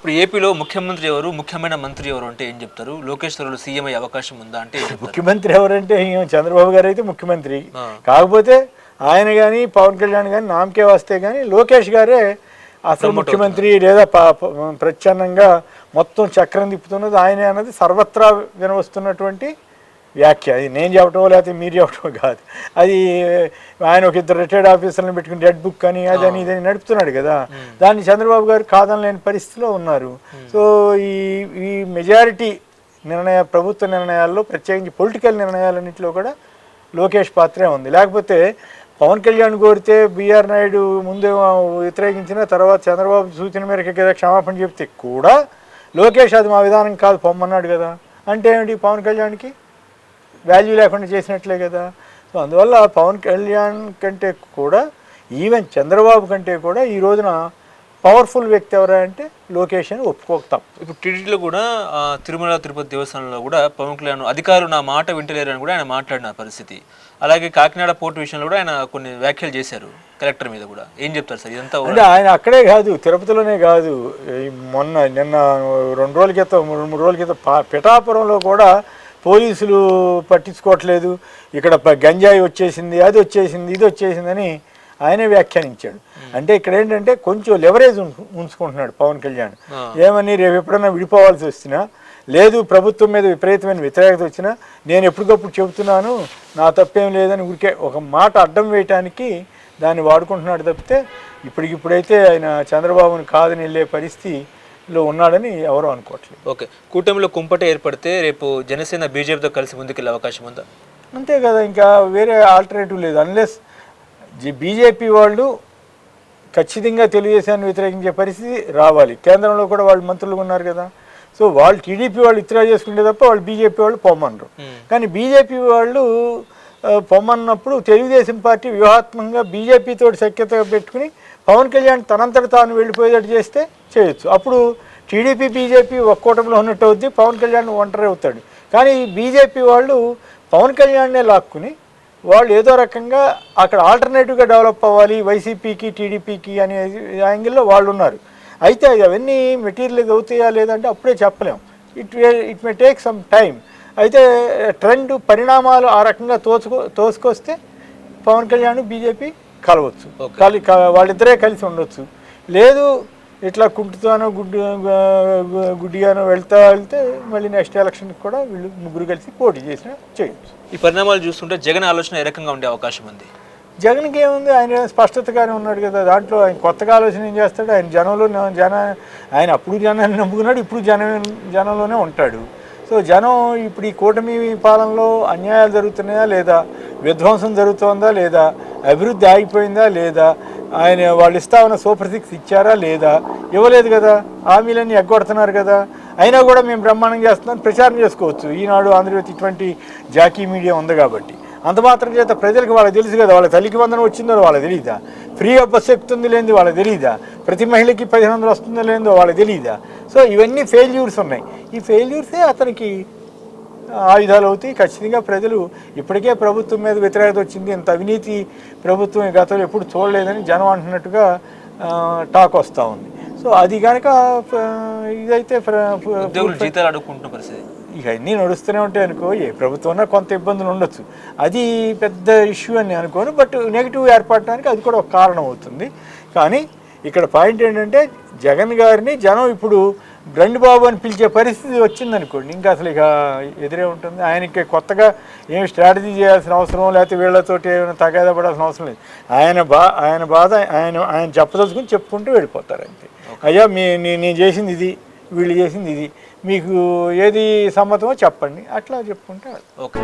ఇప్పుడు ఏపీలో ముఖ్యమంత్రి ఎవరు ముఖ్యమైన మంత్రి ఎవరు అంటే ఏం చెప్తారు లోకేష్ త్వరలో సీఎం అయ్యే అవకాశం ఉందా అంటే? ముఖ్యమంత్రి ఎవరంటే చంద్రబాబు గారు అయితే ముఖ్యమంత్రి. కాకపోతే ఆయన కానీ పవన్ కళ్యాణ్ కానీ నామకే వస్తే కానీ లోకేష్ గారే అసలు ముఖ్యమంత్రి లేదా ప్రచ్ఛన్నంగా మొత్తం చక్రం తిప్పుతున్నది ఆయనే అన్నది సర్వత్రా వినవస్తున్నటువంటి వ్యాఖ్య. అది నేను చెప్పటమో లేకపోతే మీరు చెప్పటమో కాదు. అది ఆయన ఒక ఇద్దరు రిటైర్డ్ ఆఫీసర్లను పెట్టుకుని రెడ్ బుక్ అని అది అని ఇదని నడుపుతున్నాడు కదా. దాన్ని చంద్రబాబు గారు కాదనలేని పరిస్థితిలో ఉన్నారు. సో ఈ ఈ మెజారిటీ నిర్ణయ ప్రభుత్వ నిర్ణయాల్లో ప్రత్యేకించి పొలిటికల్ నిర్ణయాలన్నింటిలో కూడా లోకేష్ పాత్రే ఉంది. లేకపోతే పవన్ కళ్యాణ్ కోరితే బీఆర్ నాయుడు ముందే వ్యతిరేకించిన తర్వాత చంద్రబాబు సూచన మేరకు కదా క్షమాపణ చెప్తే కూడా లోకేష్ అది మా విధానం కాదు పొమ్మన్నాడు కదా. అంటే ఏమిటి పవన్ కళ్యాణ్కి? వాల్యూ లేకుండా చేసినట్లే కదా. సో అందువల్ల పవన్ కళ్యాణ్ కంటే కూడా ఈవెన్ చంద్రబాబు కంటే కూడా ఈ రోజున పవర్ఫుల్ వ్యక్తి ఎవరా అంటే లోకేష్ అని ఒప్పుకోక తప్ప ఇప్పుడు టీడీలో కూడా తిరుమల తిరుపతి దేవస్థానంలో కూడా పవన్ కళ్యాణ్ అధికారులు నా మాట వింటలేరు అని కూడా ఆయన మాట్లాడిన పరిస్థితి. అలాగే కాకినాడ పోర్టు విషయంలో కూడా ఆయన కొన్ని వ్యాఖ్యలు చేశారు కలెక్టర్ మీద కూడా. ఏం చెప్తారు సార్? ఇదంతా అంటే ఆయన అక్కడే కాదు తిరుపతిలోనే కాదు. మొన్న నిన్న రెండు రోజుల క్రితం మూడు మూడు రోజుల క్రితం పిఠాపురంలో కూడా పోలీసులు పట్టించుకోవట్లేదు. ఇక్కడ గంజాయి వచ్చేసింది అది వచ్చేసింది ఇది వచ్చేసిందని ఆయనే వ్యాఖ్యానించాడు. అంటే ఇక్కడ ఏంటంటే కొంచెం లెవరేజ్ ఉంచు- ఉంచుకుంటున్నాడు పవన్ కళ్యాణ్. ఏమని రేపు ఎప్పుడైనా విడిపోవాల్సి వచ్చినా లేదు ప్రభుత్వం మీద విపరీతమైన వ్యతిరేకత వచ్చినా నేను ఎప్పటికప్పుడు చెబుతున్నాను నా తప్పేం లేదని ఊరికే ఒక మాట అడ్డం వేయటానికి దాన్ని వాడుకుంటున్నాడు తప్పితే ఇప్పటికిప్పుడైతే ఆయన చంద్రబాబుని కాదని వెళ్ళే పరిస్థితిలో ఉన్నాడని ఎవరూ అనుకోవట్లేదు. ఓకే. కూటమిలో కుంపట ఏర్పడితే రేపు జనసేన బీజేపీతో కలిసి ముందుకెళ్ళే అవకాశం ఉందా? అంతే కదా ఇంకా వేరే ఆల్టర్నేటివ్ లేదు. అన్లెస్ బీజేపీ వాళ్ళు ఖచ్చితంగా తెలుగుదేశాన్ని వ్యతిరేకించే పరిస్థితి రావాలి. కేంద్రంలో కూడా వాళ్ళు మంత్రులు ఉన్నారు కదా. సో వాళ్ళు టీడీపీ వాళ్ళు ఇతరా చేసుకుంటే తప్ప వాళ్ళు బీజేపీ వాళ్ళు పొమ్మనరు Hmm. కానీ బీజేపీ వాళ్ళు పొమ్మన్నప్పుడు తెలుగుదేశం పార్టీ వ్యూహాత్మకంగా బీజేపీతో సఖ్యత పెట్టుకుని పవన్ కళ్యాణ్ తనంతట తాను వెళ్ళిపోయేటట్టు చేస్తే చేయొచ్చు. అప్పుడు టీడీపీ బీజేపీ ఒక్క కూటమిలో ఉన్నట్టు అవుద్ది పవన్ కళ్యాణ్ ఒంటరి అవుతాడు. కానీ బీజేపీ వాళ్ళు పవన్ కళ్యాణ్నే లాక్కుని వాళ్ళు ఏదో రకంగా అక్కడ ఆల్టర్నేటివ్గా డెవలప్ అవ్వాలి వైసీపీకి టీడీపీకి అనే యాంగిల్లో వాళ్ళు ఉన్నారు. అయితే అవన్నీ మెటీరియల్ అవుతాయా లేదంటే అప్పుడే చెప్పలేం. It it may take some time అయితే ట్రెండ్ పరిణామాలు ఆ రకంగా తోచుకో తోసుకొస్తే పవన్ కళ్యాణ్ బీజేపీ కలవచ్చు. కలి వాళ్ళిద్దరే కలిసి ఉండొచ్చు. లేదు ఇట్లా కుంటుతానో గుడ్డి గుడ్డిగానో వెళ్తా వెళ్తే మళ్ళీ నెక్స్ట్ ఎలక్షన్కి కూడా వీళ్ళు ముగ్గురు కలిసి పోటీ చేసినా చేయొచ్చు. ఈ పరిణామాలు చూస్తుంటే జగన్ ఆలోచన ఏ రకంగా ఉండే అవకాశం ఉంది? జగన్కి ఏముంది? ఆయన స్పష్టతగానే ఉన్నాడు కదా. దాంట్లో ఆయన కొత్తగా ఆలోచన ఏం చేస్తాడు? ఆయన జనంలో జన ఆయన అప్పుడు జనాన్ని నమ్ముకున్నాడు ఇప్పుడు జనం జనంలోనే ఉంటాడు. సో జనం ఇప్పుడు ఈ కూటమి పాలనలో అన్యాయాలు జరుగుతున్నాయా లేదా? విధ్వంసం జరుగుతోందా లేదా? అభివృద్ధి ఆగిపోయిందా లేదా? ఆయన వాళ్ళు ఇస్తా ఉన్న సూపర్ సిక్స్ ఇచ్చారా లేదా? ఇవ్వలేదు కదా. హామీలన్నీ ఎగ్గొడుతున్నారు కదా. అయినా కూడా మేము బ్రహ్మాండం చేస్తున్నాం ప్రచారం చేసుకోవచ్చు. ఈనాడు ఆంధ్రజ్యోతి ఇటువంటి జాకీ మీడియా ఉంది కాబట్టి. అంత మాత్రం చేత ప్రజలకు వాళ్ళకి తెలుసు కదా వాళ్ళ తల్లికి వందనం వచ్చిందో వాళ్ళకి తెలియదా ఫ్రీగా బస్సు ఎక్కుతుంది లేనిది వాళ్ళకి తెలియదా ప్రతి మహిళకి పదిహేను వందలు వస్తుందో లేదో వాళ్ళకి తెలియదా సో ఇవన్నీ ఫెయిల్యూర్స్ ఉన్నాయి. ఈ ఫెయిల్యూర్సే అతనికి ఆయుధాలు అవుతాయి. ఖచ్చితంగా ప్రజలు ఇప్పటికే ప్రభుత్వం మీద వ్యతిరేకత వచ్చింది. ఇంత అవినీతి ప్రభుత్వం గతంలో ఎప్పుడు చూడలేదని జనం అంటున్నట్టుగా టాక్ వస్తూ ఉంది. సో అది కనుక ఇదైతే ప్ర- ఉద్యోగులు జీతాలు అడుక్కుంటున్న పరిస్థితి. ఇక అన్నీ నడుస్తూనే ఉంటాయి అనుకో. ఏ ప్రభుత్వంలో కొంత ఇబ్బందులు ఉండొచ్చు. అది పెద్ద ఇష్యూ అని అనుకోను. బట్ నెగిటివ్ ఏర్పడటానికి అది కూడా ఒక కారణం అవుతుంది. కానీ ఇక్కడ పాయింట్ ఏంటంటే జగన్ గారిని జనం ఇప్పుడు రండి బాబు అని పిలిచే పరిస్థితి వచ్చిందనుకోండి ఇంకా అసలు ఇక ఎదురే ఉంటుంది. ఆయనకి కొత్తగా ఏం స్ట్రాటజీ చేయాల్సిన అవసరం లేకపోతే వీళ్ళతోటి ఏమైనా తగాదా పడాల్సిన అవసరం లేదు. ఆయన బా ఆయన బాధ ఆయన ఆయన చెప్పదలుచుకుని చెప్పుకుంటూ వెళ్ళిపోతారు అంతే. అయ్యా మీ నేను చేసింది ఇది వీళ్ళు చేసింది ఇది. మీకు ఏది సమ్మతమో చెప్పండి అట్లా చెప్పుకుంటే ఓకే.